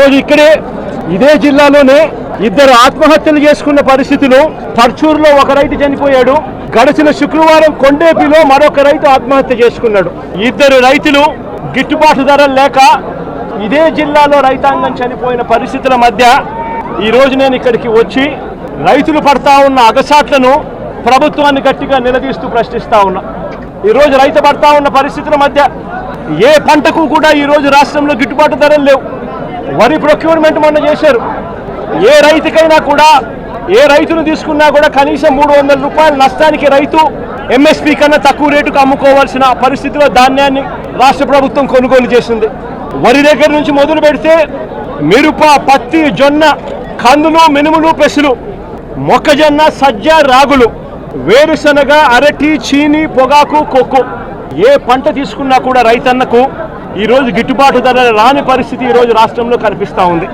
ఈరోజు ఇక్కడే ఇదే జిల్లాలోనే ఇద్దరు ఆత్మహత్యలు చేసుకున్న పరిస్థితులు పర్చూరులో ఒక రైతు చనిపోయాడు. గడిచిన శుక్రవారం కొండేపిలో మరొక రైతు ఆత్మహత్య చేసుకున్నాడు. ఇద్దరు రైతులు గిట్టుబాటు ధరలు లేక ఇదే జిల్లాలో రైతాంగం చనిపోయిన పరిస్థితుల మధ్య ఈ రోజు నేను ఇక్కడికి వచ్చి రైతులు పడతా ఉన్న అగసాట్లను ప్రభుత్వాన్ని గట్టిగా నిలదీస్తూ ప్రశ్నిస్తా ఉన్నా. ఈ రోజు రైతు పడతా ఉన్న పరిస్థితుల మధ్య ఏ పంటకు కూడా ఈ రోజు రాష్ట్రంలో గిట్టుబాటు ధరలు లేవు. వరి ప్రొక్యూర్మెంట్ మొన్న చేశారు. ఏ రైతుకైనా కూడా ఏ రైతును తీసుకున్నా కూడా కనీసం మూడు వందల రూపాయల నష్టానికి రైతు ఎంఎస్పీ కన్నా తక్కువ రేటుకు అమ్ముకోవాల్సిన పరిస్థితిలో ధాన్యాన్ని రాష్ట్ర ప్రభుత్వం కొనుగోలు చేసింది. వరి దగ్గర నుంచి మొదలు పెడితే మిరప పత్తి జొన్న కందులు మినుములు పెసులు మొక్కజొన్న సజ్జ రాగులు వేరుశనగ అరటి చీని పొగాకు కొక్కు ఏ పంట తీసుకున్నా కూడా రైతన్నకు ఈరోజు గిట్టుబాటు ధర రాని పరిస్థితి ఈరోజు రాష్ట్రంలో కనిపిస్తూ ఉంది.